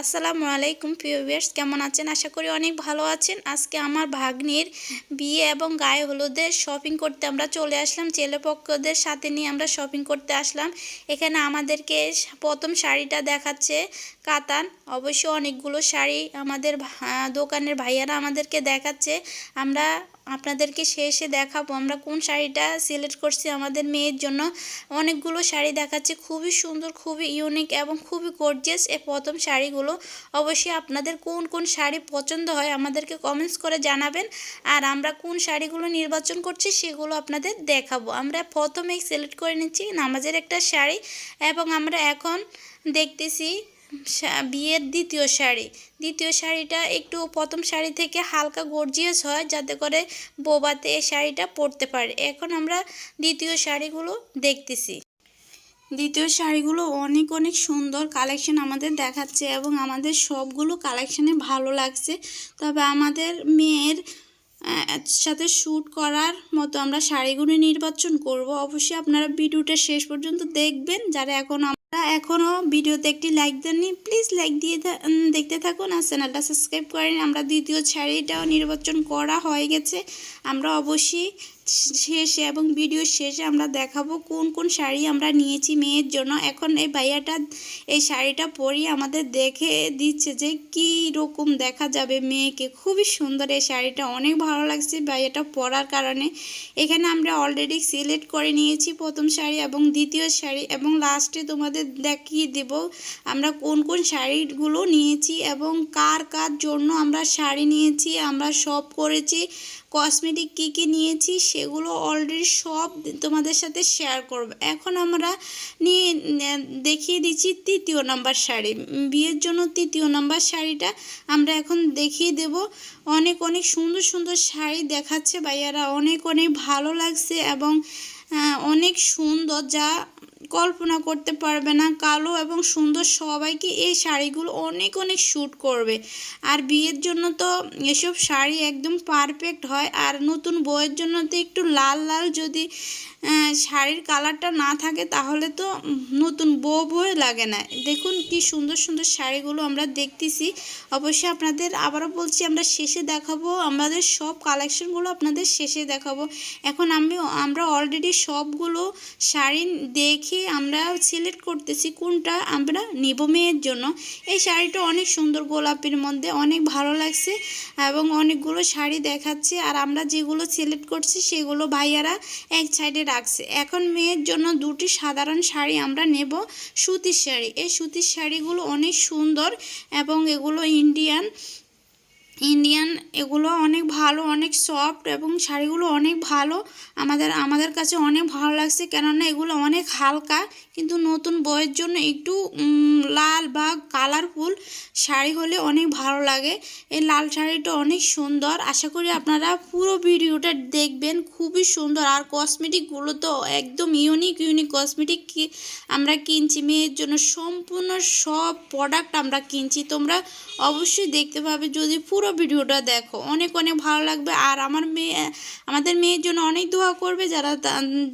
আসসালামু আলাইকুম ভিউয়ার্স কেমন আছেন? আশা করি অনেক ভালো আছেন। আজকে আমার ভাগ্নির বিয়ে এবং গায়ে হলুদের শপিং করতে আমরা চলে আসলাম। ছেলেপক্ষদের সাথে নিয়ে আমরা শপিং করতে আসলাম। এখানে আমাদেরকে প্রথম শাড়িটা দেখাচ্ছে কাতান। অবশ্য অনেকগুলো শাড়ি আমাদের দোকানের ভাইয়ারা আমাদেরকে দেখাচ্ছে। আমরা আপনাদেরকে শেষে দেখাবো আমরা কোন শাড়িটা সিলেক্ট করছি আমাদের মেয়ের জন্য। অনেকগুলো শাড়ি দেখাচ্ছে, খুবই সুন্দর, খুবই ইউনিক এবং খুবই গর্জিয়াস এই প্রথম শাড়িগুলো। অবশ্যই আপনাদের কোন কোন শাড়ি পছন্দ হয় আমাদেরকে কমেন্টস করে জানাবেন। আর আমরা কোন শাড়িগুলো নির্বাচন করছি সেগুলো আপনাদের দেখাবো। আমরা প্রথমেই সিলেক্ট করে নিচ্ছি নামাজের একটা শাড়ি এবং আমরা এখন দেখতেছি বিয়ের দ্বিতীয় শাড়ি। দ্বিতীয় শাড়িটা একটু প্রথম শাড়ি থেকে হালকা গর্জিয়াস হয়, যাতে করে বোবাতে এই শাড়িটা পরতে পারে। এখন আমরা দ্বিতীয় শাড়িগুলো দেখতেছি। দ্বিতীয় শাড়িগুলো অনেক অনেক সুন্দর কালেকশন আমাদের দেখাচ্ছে এবং আমাদের সবগুলো কালেকশানে ভালো লাগছে। তবে আমাদের মেয়ের সাথে শ্যুট করার মতো আমরা শাড়িগুলো নির্বাচন করব। অবশ্যই আপনারা ভিডিওটা শেষ পর্যন্ত দেখবেন। যারা এখন এখনও ভিডিওতে একটি লাইক দেননি প্লিজ লাইক দিয়ে দেখতে থাকুন আর চ্যানেলটা সাবস্ক্রাইব করেন। আমরা দ্বিতীয় ছাড়িটাও নির্বাচন করা হয়ে গেছে। আমরা অবশ্যই শেষে এবং ভিডিও শেষে আমরা দেখাবো কোন কোন শাড়ি আমরা নিয়েছি মেয়ের জন্য। এখন এই ভাইয়াটা এই শাড়িটা পরিয়ে আমাদের দেখে দিচ্ছে যে কী রকম দেখা যাবে মেয়েকে। খুবই সুন্দর এই শাড়িটা, অনেক ভালো লাগছে ভাইয়াটা পরার কারণে। এখানে আমরা অলরেডি সিলেক্ট করে নিয়েছি প্রথম শাড়ি এবং দ্বিতীয় শাড়ি এবং লাস্টে তোমাদের দেখিয়ে দেব আমরা কোন কোন শাড়িগুলো নিয়েছি এবং কার কার জন্য আমরা শাড়ি নিয়েছি, আমরা সব করেছি কসমেটিক কী কী নিয়েছি সেগুলো অলরেডি সব তোমাদের সাথে শেয়ার করব। এখন আমরা নিয়ে দেখিয়ে দিচ্ছি তৃতীয় নাম্বার শাড়ি। বিয়ের জন্য তৃতীয় নাম্বার শাড়িটা আমরা এখন দেখিয়ে দেব। অনেক অনেক সুন্দর সুন্দর শাড়ি দেখাচ্ছে ভাইয়ারা। অনেক অনেক ভালো লাগছে এবং অনেক সুন্দর যা কল্পনা করতে পারবে না। কালো এবং সুন্দর সবাইকে এই শাড়িগুলো অনেক অনেক শ্যুট করবে। আর বিয়ের জন্য তো এসব শাড়ি একদম পারফেক্ট হয়। আর নতুন বউয়ের জন্য তো একটু লাল লাল যদি শাড়ির কালারটা না থাকে তাহলে তো নতুন বউ বউয়ে লাগে না। দেখুন কি সুন্দর সুন্দর শাড়িগুলো আমরা দেখতেছি। অবশ্যই আপনাদের আবারও বলছি, আমরা শেষে দেখাবো। আমাদের সব কালেকশনগুলো আপনাদের শেষে দেখাবো। এখন আমি, আমরা অলরেডি সবগুলো শাড়ি দেখে আমরা সিলেক্ট করতেছি কোনটা আমরা নিব মেয়ের জন্য। এই শাড়িটা অনেক সুন্দর গোলাপির মধ্যে, অনেক ভালো লাগছে এবং অনেকগুলো শাড়ি দেখাচ্ছে আর আমরা যেগুলো সিলেক্ট করছি সেগুলো ভাইয়ারা এক সাইডে রাখছে। এখন মেয়ের জন্য দুটি সাধারণ শাড়ি আমরা নেব, সুতির শাড়ি। এই সুতির শাড়িগুলো অনেক সুন্দর এবং এগুলো ইন্ডিয়ান ইন্ডিয়ান এগুলো অনেক ভালো, অনেক সফট এবং শাড়িগুলো অনেক ভালো। আমাদের আমাদের কাছে অনেক ভালো লাগছে কেননা এগুলো অনেক হালকা, কিন্তু নতুন বইয়ের জন্য একটু লাল বা কালারফুল শাড়ি হলে অনেক ভালো লাগে। এই লাল শাড়িটা অনেক সুন্দর। আশা করি আপনারা পুরো ভিডিওটা দেখবেন, খুবই সুন্দর। আর কসমেটিকগুলো তো একদম ইউনিক ইউনিক কসমেটিক আমরা কিনছি, মেয়ের জন্য সম্পূর্ণ সব প্রোডাক্ট আমরা কিনছি। তোমরা অবশ্যই দেখতে পাবে। যদি পুরো ভিডিওটা দেখো। অনেক অনেক ভালো লাগবে। আর আমার মেয়ে, আমাদের মেয়ের জন্য অনেক দোয়া করবে যারা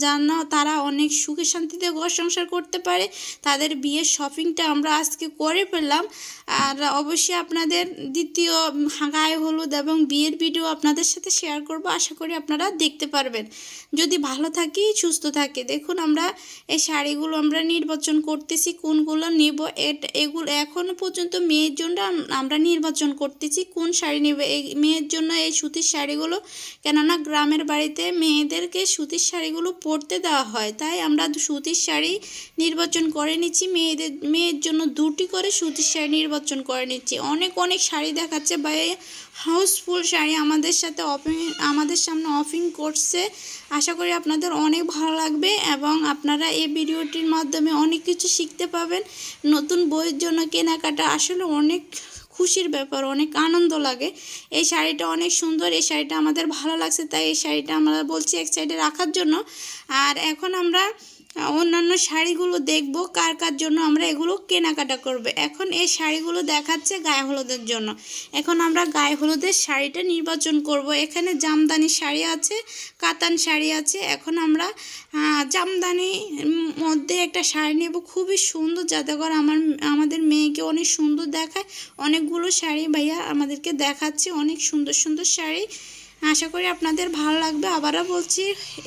জানো তারা অনেক সুখে শান্তিতে ঘর সংসার করতে পারে। তাদের বিয়ের শপিংটা আমরা আজকে করে ফেললাম। আর অবশ্যই আপনাদের দ্বিতীয় গায়ে হলুদ এবং বিয়ের ভিডিও আপনাদের সাথে শেয়ার করব। আশা করি আপনারা দেখতে পারবেন। যদি ভালো থাকি, সুস্থ থাকে। দেখুন আমরা এই শাড়িগুলো আমরা নির্বাচন করতেছি, কোনগুলো নেব? এগুলো এখনও পর্যন্ত মেয়ের জন্য আমরা নির্বাচন করতেছি। কোন শাড়ি নেবে। এই মেয়ের জন্য এই সুতির শাড়িগুলো, কেননা গ্রামের বাড়িতে মেয়েদেরকে সুতির শাড়িগুলো পরতে দেওয়া হয়। তাই আমরা সুতির শাড়ি নির্বাচন করে নিচ্ছি। মেয়েদের, মেয়ের জন্য দুটি করে সুতির শাড়ি নির্বাচন করে নিচ্ছি। অনেক অনেক শাড়ি দেখাচ্ছে বা হাউসফুল শাড়ি আমাদের সাথে অপিং আমাদের সামনে অফিং করছে। আশা করি আপনাদের অনেক ভালো লাগবে এবং আপনারা এই ভিডিওটির মাধ্যমে অনেক কিছু শিখতে পাবেন। নতুন বইয়ের জন্য কেনাকাটা আসলে অনেক খুশির ব্যাপার, অনেক আনন্দ লাগে। এই শাড়িটা অনেক সুন্দর, এই শাড়িটা আমাদের ভালো লাগছে, তাই এই শাড়িটা আমরা বলছি এক সাইডে রাখার জন্য। আর এখন আমরা অন্যান্য শাড়িগুলো দেখব, কার কার জন্য আমরা এগুলো কেনাকাটা করব। এখন এই শাড়িগুলো দেখাচ্ছে গায়ে হলুদের জন্য। এখন আমরা গায়ে হলুদের শাড়িটা নির্বাচন করব। এখানে জামদানি শাড়ি আছে, কাতান শাড়ি আছে। এখন আমরা জামদানি মধ্যে একটা শাড়ি নেব। খুবই সুন্দর যাতে করে আমার, আমাদের মেয়েকে অনেক সুন্দর দেখায়। অনেকগুলো শাড়ি ভাইয়া আমাদেরকে দেখাচ্ছে। অনেক সুন্দর সুন্দর শাড়ি। আশা করি আপনাদের ভালো লাগবে। আবারও বলছি,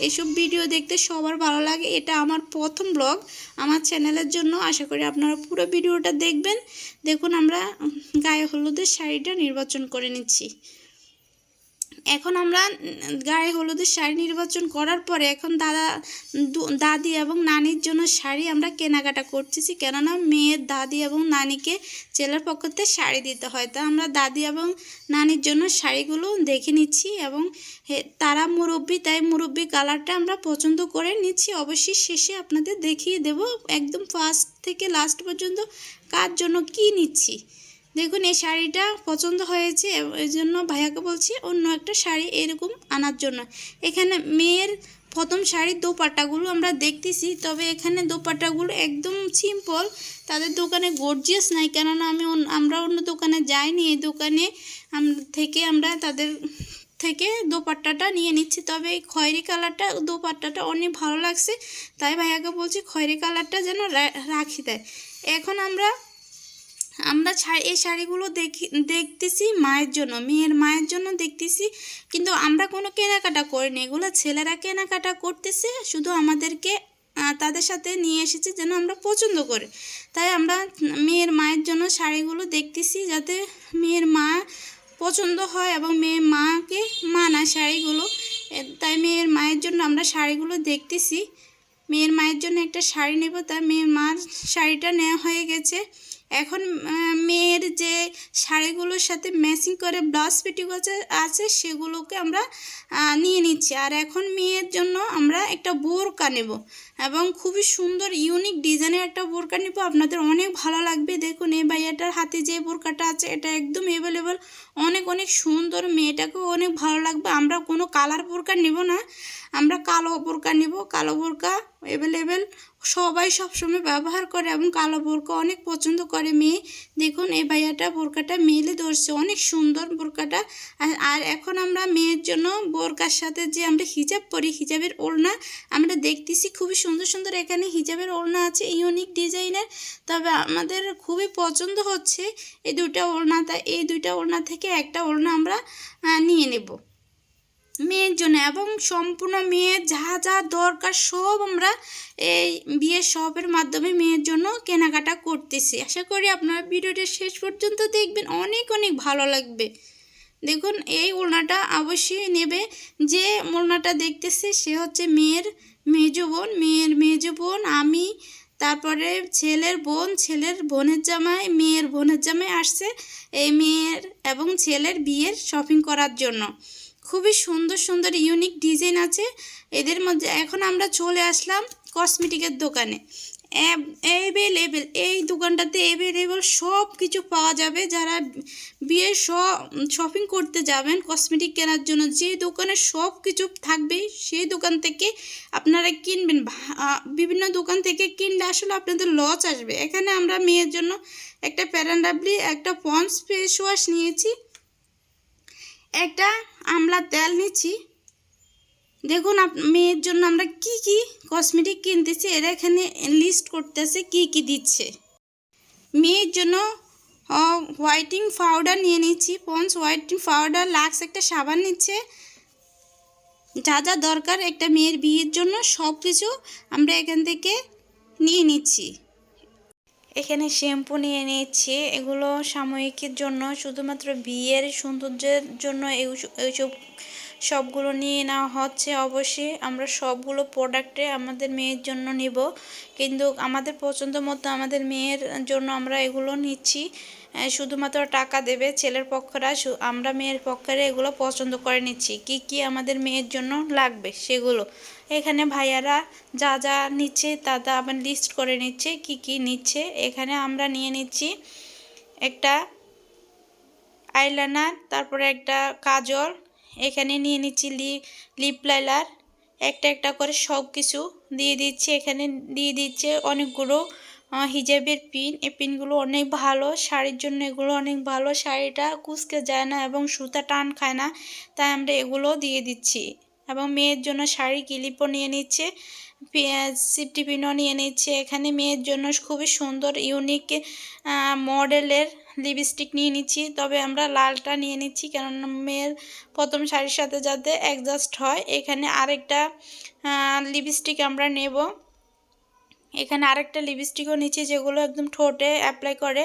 এসব ভিডিও দেখতে সবার ভালো লাগে। এটা আমার প্রথম ব্লগ আমার চ্যানেলের জন্য। আশা করি আপনারা পুরো ভিডিওটা দেখবেন। দেখুন আমরা গায়ে হলুদের শাড়িটা নির্বাচন করে নিচ্ছি। এখন আমরা গায়ে হলুদের শাড়ি নির্বাচন করার পরে এখন দাদা দাদি এবং নানির জন্য শাড়ি আমরা কেনাকাটা করতেছি। কেননা মেয়ের দাদি এবং নানিকে ছেলের পক্ষ থেকে শাড়ি দিতে হয়। তা আমরা দাদি এবং নানির জন্য শাড়িগুলো দেখে নিচ্ছি এবং তারা মুরব্বি, তাই মুরব্বি কালারটা আমরা পছন্দ করে নিচ্ছি। অবশ্যই শেষে আপনাদের দেখিয়ে দেব, একদম ফার্স্ট থেকে লাস্ট পর্যন্ত কার জন্য কি নিচ্ছি। দেখুন, এই শাড়িটা পছন্দ হয়েছে এই জন্য ভাইয়াকে বলছি অন্য একটা শাড়ি এরকম আনার জন্য। এখানে মেয়ের প্রথম শাড়ির দোপাট্টাগুলো আমরা দেখতেছি, তবে এখানে দোপাট্টাগুলো একদম সিম্পল তাদের দোকানে গর্জিয়াস নাই, কেননা আমি আমরা অন্য দোকানে যাইনি, এই দোকানে থেকে আমরা তাদের থেকে দোপাট্টাটা নিয়ে নিচ্ছি। তবে এই খয়েরি কালারটা, দোপাট্টাটা অনেক ভালো লাগছে, তাই ভাইয়াকে বলছি খয়েরি কালারটা যেন রাখি দেয়। এখন আমরা আমরা এই শাড়িগুলো দেখি, দেখতেছি মায়ের জন্য, মেয়ের মায়ের জন্য দেখতেছি, কিন্তু আমরা কোনো কেনাকাটা করিনি। এগুলো ছেলেরা কেনাকাটা করতেছে, শুধু আমাদেরকে তাদের সাথে নিয়ে এসেছে যেন আমরা পছন্দ করে। তাই আমরা মেয়ের মায়ের জন্য শাড়িগুলো দেখতেছি যাতে মেয়ের মা পছন্দ হয় এবং মেয়ের মাকে মানায় শাড়িগুলো। তাই মেয়ের মায়ের জন্য আমরা শাড়িগুলো দেখতেছি। মেয়ের মায়ের জন্য একটা শাড়ি নেব, তাই মেয়ের মার শাড়িটা নেওয়া হয়ে গেছে। এখন মেয়ের যে শাড়িগুলোর সাথে ম্যাচিং করে ব্লাউজ পেটিকোচ আছে সেগুলোকে আমরা নিয়ে নিচ্ছি। আর এখন মেয়ের জন্য আমরা একটা বোরকা নেব। এবং খুবই সুন্দর ইউনিক ডিজাইনের একটা বোরকা নিব। আপনাদের অনেক ভালো লাগবে। দেখুন, এই ভাইয়াটার হাতে যে বোরকাটা আছে, এটা একদম অ্যাভেলেবল অনেক অনেক সুন্দর মেয়েটাকেও অনেক ভালো লাগবে। আমরা কোনো কালার বোরকা নেব না। আমরা কালো বোরকা নেব। কালো বোরকা অ্যাভেলেবেল সবাই সবসময় ব্যবহার করে এবং কালো বোরকা অনেক পছন্দ করে মেয়ে। দেখুন, এই ভাইয়াটা বোরকাটা মেলে ধরছে। অনেক সুন্দর বোরকাটা। আর- এখন আমরা মেয়ের জন্য বোরকার সাথে যে আমরা হিজাব পরি, হিজাবের ওড়না, আমরা দেখতেছি খুবই সুন্দর সুন্দর এখানে হিজাবের ওড়না আছে ইউনিক ডিজাইনের তবে আমাদের খুবই পছন্দ হচ্ছে এই দুইটা ওড়না। এই দুইটা ওড়না থেকে একটা ওড়না আমরা নিয়ে নেব। মেয়ের জন্য এবং সম্পূর্ণ মেয়ের যা যা দরকার সব আমরা এই বিয়ের শপের মাধ্যমে মেয়ের জন্য কেনাকাটা করতেছি। আশা করি আপনারা ভিডিওটা শেষ পর্যন্ত দেখবেন, অনেক অনেক ভালো লাগবে। দেখুন, এই ওড়নাটা অবশ্যই নেবে। যে ওড়নাটা দেখতেছি, সে হচ্ছে মেয়ের মেজো বোন, মেয়ের মেজো বোন, আমি, তারপরে ছেলের বোন, ছেলের বোনের জামাই, মেয়ের বোনের জামাই আসছে। এই মেয়ের এবং ছেলের বিয়ের শপিং করার জন্য। খুবই সুন্দর সুন্দর ইউনিক ডিজাইন আছে। এদের মধ্যে এখন আমরা চলে আসলাম কসমেটিকের দোকানে। অ্যাভেলেবেল এই দোকানটাতে অ্যাভেলেবেল সব কিছু পাওয়া যাবে। যারা বিয়ের শপিং করতে যাবেন কসমেটিক কেনার জন্য, যে দোকানে সব কিছু থাকবে, সেই দোকান থেকে আপনারা কিনবেন। বিভিন্ন দোকান থেকে কিনলে আসলে আপনাদের লস আসবে। এখানে আমরা মেয়ের জন্য একটা প্যারান্ডাবলি, একটা পন্স ফেস ওয়াশ নিয়েছি। একটা আমলা তেল নিচ্ছি। দেখুন মেয়ের জন্য আমরা কি কি কসমেটিক কিনতেছি, এরা এখানে লিস্ট করতেছে কি কি দিচ্ছে। মেয়ের জন্য হোয়াইটিং পাউডার নিয়ে নিচ্ছি পন্স হোয়াইটিং পাউডার লাক্স একটা সাবান নিচ্ছে। যা যা দরকার একটা মেয়ের বিয়ের জন্য সব কিছু আমরা এখান থেকে নিয়ে নিচ্ছি। এখানে শ্যাম্পু নিয়ে নিচ্ছি, এগুলো সাময়িকের জন্য, শুধুমাত্র বিয়ের সৌন্দর্যের জন্য এই- এইসব সবগুলো নিয়ে নেওয়া হচ্ছে অবশ্যই। আমরা সবগুলো প্রোডাক্টে আমাদের মেয়ের জন্য নিব। কিন্তু আমাদের পছন্দ মতো আমাদের মেয়ের জন্য আমরা এগুলো নিচ্ছি। শুধুমাত্র টাকা দেবে ছেলের পক্ষরা আমরা মেয়ের পক্ষের এগুলো পছন্দ করে নিচ্ছি। কি কি আমাদের মেয়ের জন্য লাগবে সেগুলো? এখানে ভাইয়ারা যা যা নিচ্ছে তা তা আবার লিস্ট করে নিচ্ছে, কি কি নিচ্ছে। এখানে আমরা নিয়ে নিচ্ছি একটা আইলাইনার তারপরে একটা কাজল এখানে নিয়ে নিচ্ছি লিপ লাইলার একটা একটা করে সব কিছু দিয়ে দিচ্ছে। এখানে দিয়ে দিচ্ছে অনেকগুলো হিজাবের পিন এই পিনগুলো অনেক ভালো, শাড়ির জন্য এগুলো অনেক ভালো। শাড়িটা কুচকে যায় না এবং সুতা টান খায় না, তাই আমরা এগুলো দিয়ে দিচ্ছি। এবং মেয়ের জন্য শাড়ি ক্লিপও নিয়ে নিচ্ছে সিফটি পিনও নিয়ে নিচ্ছে। এখানে মেয়ের জন্য খুবই সুন্দর ইউনিক মডেলের লিপস্টিক নিয়ে নিচ্ছি, তবে আমরা লালটা নিয়ে নিচ্ছি, কেননা মেয়ের প্রথম শাড়ির সাথে যাতে অ্যাডজাস্ট হয়। এখানে আরেকটা লিপস্টিক আমরা নেব। এখানে আরেকটা লিপস্টিকও নিচ্ছি যেগুলো একদম ঠোঁটে অ্যাপ্লাই করে।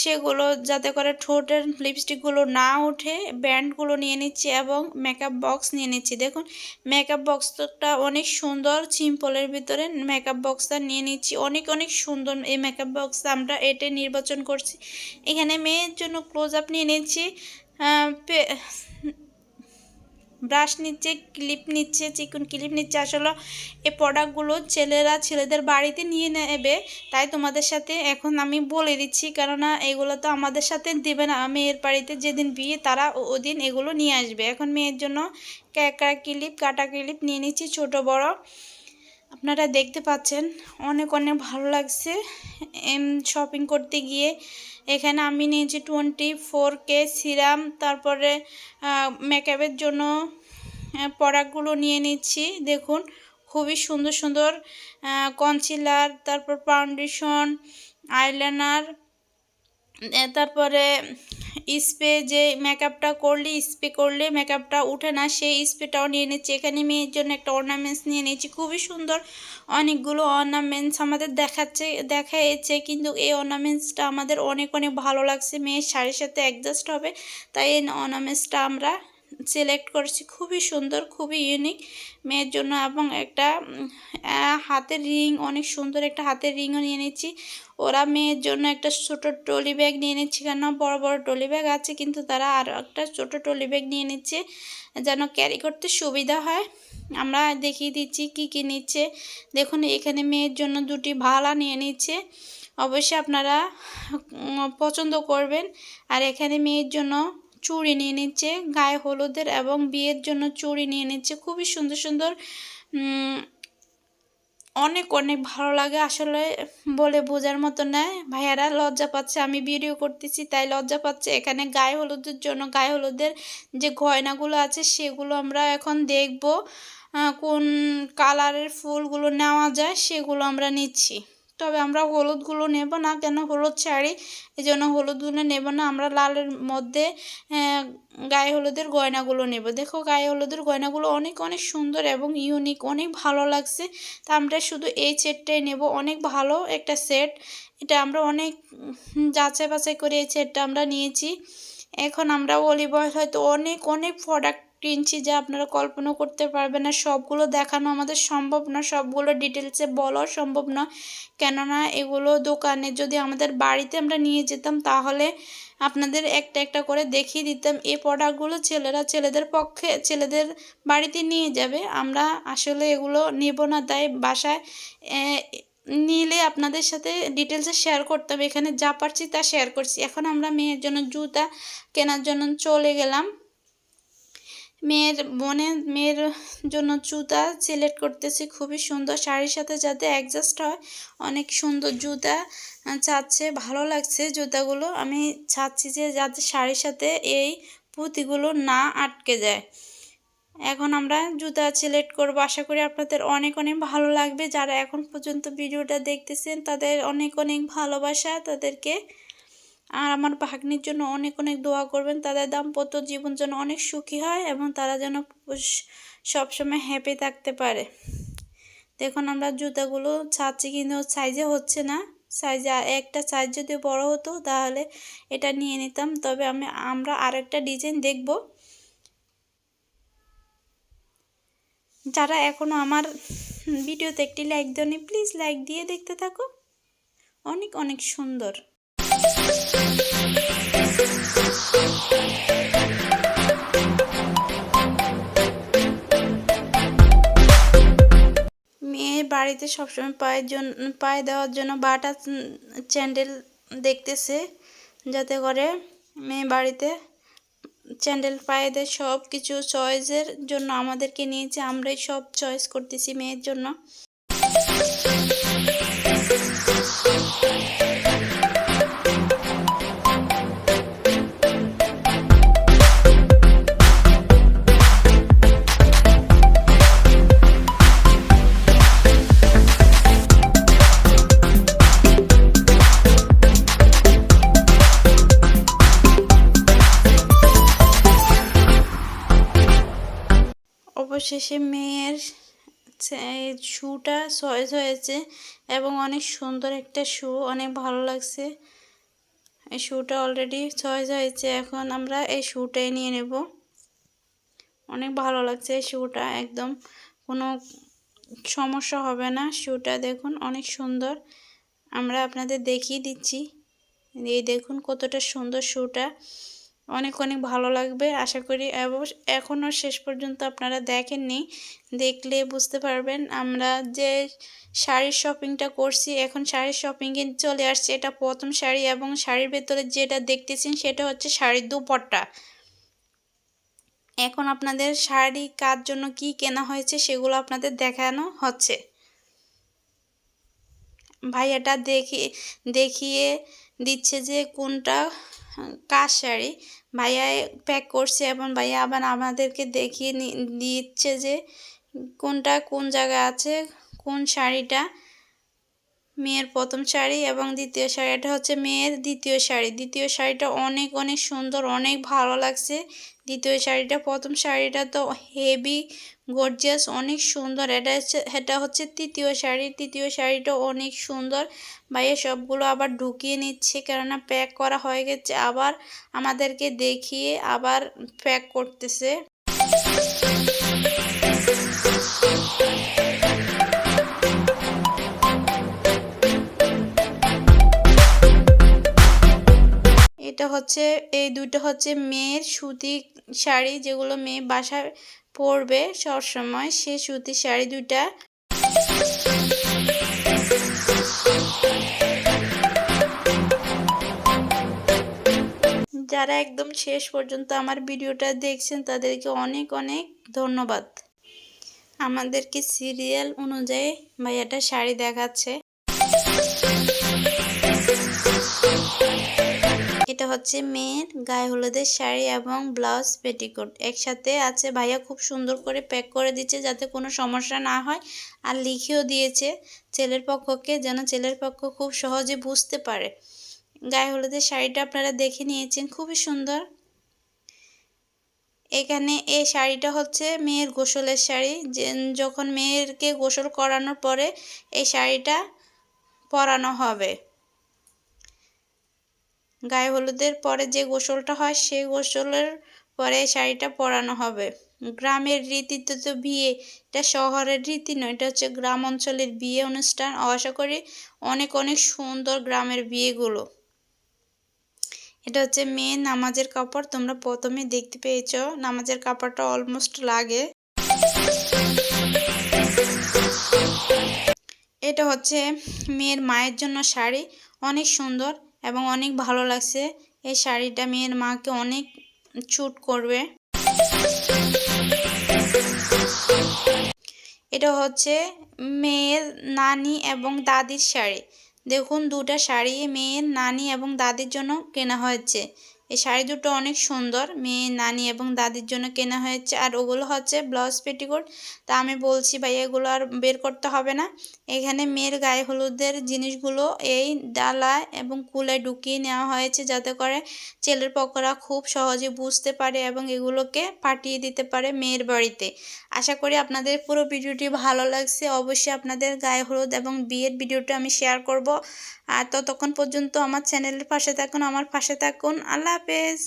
সেগুলো যাতে করে ঠোঁটের লিপস্টিকগুলো না ওঠে ব্যান্ডগুলো নিয়ে নিচ্ছি এবং মেকআপ বক্স নিয়ে নিচ্ছি। দেখুন মেকআপ বক্সটা অনেক সুন্দর সিম্পলের ভিতরে মেকআপ বক্সটা নিয়ে নিচ্ছি। অনেক অনেক সুন্দর এই মেকআপ বক্স আমরা এটাই নির্বাচন করছি। এখানে মেয়ের জন্য ক্লোজ আপ নিয়ে নিচ্ছি। ব্রাশ নিচ্ছে ক্লিপ নিচ্ছে, চিকুন ক্লিপ নিচ্ছে। আসলে এই প্রোডাক্টগুলো ছেলেরা ছেলেদের বাড়িতে নিয়ে নেবে। তাই তোমাদের সাথে এখন আমি বলে দিচ্ছি, কেননা এগুলো তো আমাদের সাথে দেবে না। মেয়ের বাড়িতে যেদিন বিয়ে, তারা ওদিন এগুলো নিয়ে আসবে। এখন মেয়ের জন্য ক্যাকড়া ক্লিপ কাটা ক্লিপ নিয়ে নিচ্ছি, ছোটো বড়। আপনারা দেখতে পাচ্ছেন, অনেক অনেক ভালো লাগছে। শপিং করতে গিয়ে। এখানে আমি নিয়েছি টোয়েন্টি ফোর কে সিরাম তারপরে মেকআপের জন্য প্রোডাক্টগুলো নিয়ে নিচ্ছি। দেখুন, খুবই সুন্দর সুন্দর কনসিলার তারপর ফাউন্ডেশন আইলাইনার তারপরে স্প্রে যে মেকআপটা করলে, স্প্রে করলে মেকআপটা উঠে না, সেই স্প্রেটাও নিয়ে নিচ্ছি। এখানে মেয়ের জন্য একটা অর্নামেন্টস নিয়ে নিয়েছি। খুবই সুন্দর। অনেকগুলো অর্নামেন্টস আমাদের দেখাচ্ছে দেখাচ্ছে কিন্তু এই অর্নামেন্টসটা আমাদের অনেক অনেক ভালো লাগছে। মেয়ের শাড়ির সাথে অ্যাডজাস্ট হবে। তাই এই অর্নামেন্টসটা আমরা সিলেক্ট করেছি। খুবই সুন্দর, খুবই ইউনিক মেয়ের জন্য এবং একটা হাতের রিং অনেক সুন্দর একটা হাতের রিংও নিয়ে নিচ্ছি ওরা মেয়ের জন্য একটা ছোট ট্রলি ব্যাগ নিয়ে নিচ্ছে কেন? বড় বড় ট্রলি ব্যাগ আছে কিন্তু তারা আরও একটা ছোট ট্রলি ব্যাগ নিয়ে নিচ্ছে যেন ক্যারি করতে সুবিধা হয়। আমরা দেখিয়ে দিচ্ছি কি কি নিচ্ছে। দেখুন, এখানে মেয়ের জন্য দুটি ভালা নিয়ে নিচ্ছে অবশ্যই আপনারা পছন্দ করবেন। আর এখানে মেয়ের জন্য চুড়ি নিয়ে নিচ্ছে, গায়ে হলুদের এবং বিয়ের জন্য চুড়ি নিয়ে নিচ্ছে। খুবই সুন্দর সুন্দর অনেক অনেক ভালো লাগে আসলে বলে বোঝার মতো নয় ভাইয়ারা লজ্জা পাচ্ছে, আমি ভিডিও করতেছি, তাই লজ্জা পাচ্ছে। এখানে গায়ে হলুদের জন্য, গায়ে হলুদের যে গয়নাগুলো আছে, সেগুলো আমরা এখন দেখব কোন কালারের ফুলগুলো নেওয়া যায়, সেগুলো আমরা নিচ্ছি। তবে আমরা হলুদগুলো নেব না, কেন হলুদ শাড়ি এই জন্য হলুদগুলো নেব না, আমরা লালের মধ্যে গায়ে হলুদের গয়নাগুলো নেব। দেখো, গায়ে হলুদের গয়নাগুলো অনেক অনেক সুন্দর এবং ইউনিক অনেক ভালো লাগছে। তা আমরা শুধু এই সেটটাই নেব, অনেক ভালো একটা সেট। এটা আমরা অনেক যাচাই বাছাই করে এই সেটটা আমরা নিয়েছি। এখন আমরা অলিভ অয়েল হয়তো অনেক অনেক প্রোডাক্ট কিনছি যা আপনারা কল্পনা করতে পারবেন না, সবগুলো দেখানো আমাদের সম্ভব না, সবগুলো ডিটেলসে বলা সম্ভব না। কেননা এগুলো দোকানে যদি আমাদের বাড়িতে আমরা নিয়ে যেতাম, তাহলে আপনাদের একটা একটা করে দেখিয়ে দিতাম। এই প্রোডাক্টগুলো ছেলেরা ছেলেদের পক্ষে, ছেলেদের বাড়িতে নিয়ে যাবে। আমরা আসলে এগুলো নেব না, তাই বাসায় নিলে আপনাদের সাথে ডিটেলসে শেয়ার করতে হবে এখানে যা পারছি তা শেয়ার করছি। এখন আমরা মেয়ের জন্য জুতা কেনার জন্য চলে গেলাম। মেয়ের বোনের মেয়ের জন্য জুতা সিলেক্ট করতেছি। খুবই সুন্দর শাড়ির সাথে যাতে অ্যাডজাস্ট হয়। অনেক সুন্দর জুতা চাচ্ছে, ভালো লাগছে জুতাগুলো। আমি চাচ্ছি যে যাতে শাড়ির সাথে এই পুঁতিগুলো না আটকে যায়। এখন আমরা জুতা সিলেক্ট করব। আশা করি আপনাদের অনেক অনেক ভালো লাগবে। যারা এখন পর্যন্ত ভিডিওটা দেখতেছেন, তাদের অনেক অনেক ভালোবাসা। তাদেরকে আর আমার ভাগ্নির জন্য অনেক অনেক দোয়া করবেন। তাদের দাম্পত্য জীবন যেন অনেক সুখী হয় এবং তারা যেন সবসময় হ্যাপি থাকতে পারে। দেখুন আমরা জুতাগুলো ছাড়ছি কিন্তু সাইজে হচ্ছে না। সাইজে একটা সাইজ যদি বড় হতো তাহলে এটা নিয়ে নিতাম। তবে আমি, আমরা আরেকটা ডিজাইন দেখব। যারা এখনও আমার ভিডিওতে একটি লাইক দেওনি প্লিজ লাইক দিয়ে দেখতে থাকো। অনেক অনেক সুন্দর। বাড়িতে সবসময় পায়ের জন্য পায়ে দেওয়ার জন্য বাটা চ্যান্ডেল দেখতেছে যাতে করে মেয়ে বাড়িতে চ্যান্ডেল পায়ে দেয় সব কিছু চয়েসের জন্য আমাদেরকে নিয়েছে। আমরাই সব চয়েস করতেছি মেয়ের জন্য। অবশেষে মেয়ের শুটা চয়েস হয়েছে এবং অনেক সুন্দর একটা শু অনেক ভালো লাগছে। এই শুটা অলরেডি চয়েস হয়েছে, এখন আমরা এই শ্যুটাই নিয়ে নেব। অনেক ভালো লাগছে এই শুটা একদম কোনো সমস্যা হবে না। শ্যুটা দেখুন, অনেক সুন্দর। আমরা আপনাদের দেখিয়ে দিচ্ছি। এই দেখুন কতটা সুন্দর শ্যুটা অনেক অনেক ভালো লাগবে, আশা করি। এখনও শেষ পর্যন্ত আপনারা দেখেননি, দেখলে বুঝতে পারবেন। আমরা যে শাড়ির শপিংটা করছি, এখন শাড়ির শপিংয়ে চলে আসছে। এটা প্রথম শাড়ি এবং শাড়ির ভেতরে যেটা দেখতেছেন সেটা হচ্ছে শাড়ির দুপট্টা। এখন আপনাদের শাড়ি কার জন্য কি কেনা হয়েছে সেগুলো আপনাদের দেখানো হচ্ছে। ভাইয়াটা দেখি, দেখিয়ে দিচ্ছে যে কোনটা কাজ শাড়ি? ভাইয়া প্যাক করছে এবং ভাইয়া আবার আমাদেরকে দেখিয়ে দিচ্ছে যে কোনটা কোন জায়গায় আছে, কোন শাড়িটা মেয়ের প্রথম শাড়ি এবং দ্বিতীয় শাড়িটা হচ্ছে মেয়ের দ্বিতীয় শাড়ি। দ্বিতীয় শাড়িটা অনেক অনেক সুন্দর, অনেক ভালো লাগছে। দ্বিতীয় শাড়িটা, প্রথম শাড়িটা তো হেভি গর্জিয়াস অনেক সুন্দর। এটা হচ্ছে এটা হচ্ছে তৃতীয় শাড়ি। তৃতীয় শাড়িটা অনেক সুন্দর। ভাইয়া সবগুলো আবার ঢুকিয়ে নিচ্ছে, কেননা প্যাক করা হয়ে গেছে। আবার আমাদেরকে দেখিয়ে আবার প্যাক করতেছে। এটা হচ্ছে, এই দুটো হচ্ছে মেয়ের সুতি শাড়ি, যেগুলো মেয়ে বাসায় পরবে সবসময়। সে সুতি শাড়ি দুটা যারা একদম শেষ পর্যন্ত আমার ভিডিওটা দেখছেন, তাদেরকে অনেক অনেক ধন্যবাদ। আমাদেরকে সিরিয়াল অনুযায়ী ভাইয়াটা শাড়ি দেখাচ্ছে। এটা হচ্ছে মেয়ের গায়ে হলুদের শাড়ি এবং ব্লাউজ পেটিকোট। একসাথে আছে ভাইয়া খুব সুন্দর করে প্যাক করে দিচ্ছে যাতে কোনো সমস্যা না হয়। আর লিখেও দিয়েছে ছেলের পক্ষকে যেন ছেলের পক্ষ খুব সহজে বুঝতে পারে। গায়ে হলুদের শাড়িটা আপনারা দেখে নিয়েছেন, খুবই সুন্দর। এখানে এই শাড়িটা হচ্ছে মেয়ের গোসলের শাড়ি। যখন মেয়েরকে গোসল করানোর পরে এই শাড়িটা পরানো হবে। গায়ে হলুদের পরে যে গোসলটা হয় সেই গোসলের পরে শাড়িটা পরানো হবে। গ্রামের রীতিতে তো বিয়ে, এটা শহরের রীতি নয়, এটা হচ্ছে গ্রাম অঞ্চলের বিয়ে অনুষ্ঠান। আশা করি অনেক অনেক সুন্দর গ্রামের বিয়েগুলো। এটা হচ্ছে মেয়ে নামাজের কাপড়, তোমরা প্রথমে দেখতে পেয়েছ, নামাজের কাপড়টা অলমোস্ট লাগে। এটা হচ্ছে মেয়ের মায়ের জন্য শাড়ি, অনেক সুন্দর। এবং অনেক ভালো লাগছে। এই শাড়িটা মেয়ের মাকে অনেক চুট করবে। এটা হচ্ছে মেয়ের নানি এবং দাদির শাড়ি। দেখুন, দুটা শাড়ি মেয়ের নানি এবং দাদির জন্য কেনা হয়েছে। এই শাড়ি দুটো অনেক সুন্দর। মেয়ে, নানি এবং দাদির জন্য কেনা হয়েছে। আর ওগুলো হচ্ছে ব্লাউজ, পেটিকোট। তা আমি বলছি, ভাই, এগুলো আর বের করতে হবে না। এখানে মেয়ের গায়ে হলুদের জিনিসগুলো এই ডালায় এবং কুলায় ঢুকিয়ে নেওয়া হয়েছে যাতে করে ছেলের পকোড়া খুব সহজে বুঝতে পারে এবং এগুলোকে পাঠিয়ে দিতে পারে মেয়ের বাড়িতে। আশা করি আপনাদের পুরো ভিডিওটি ভালো লাগছে। অবশ্যই আপনাদের গায়ে হলুদ এবং বিয়ের ভিডিওটা আমি শেয়ার করব। আর ততক্ষণ পর্যন্ত আমার চ্যানেলের পাশে থাকুন, আমার পাশে থাকুন। আল্লাহ হাফেজ।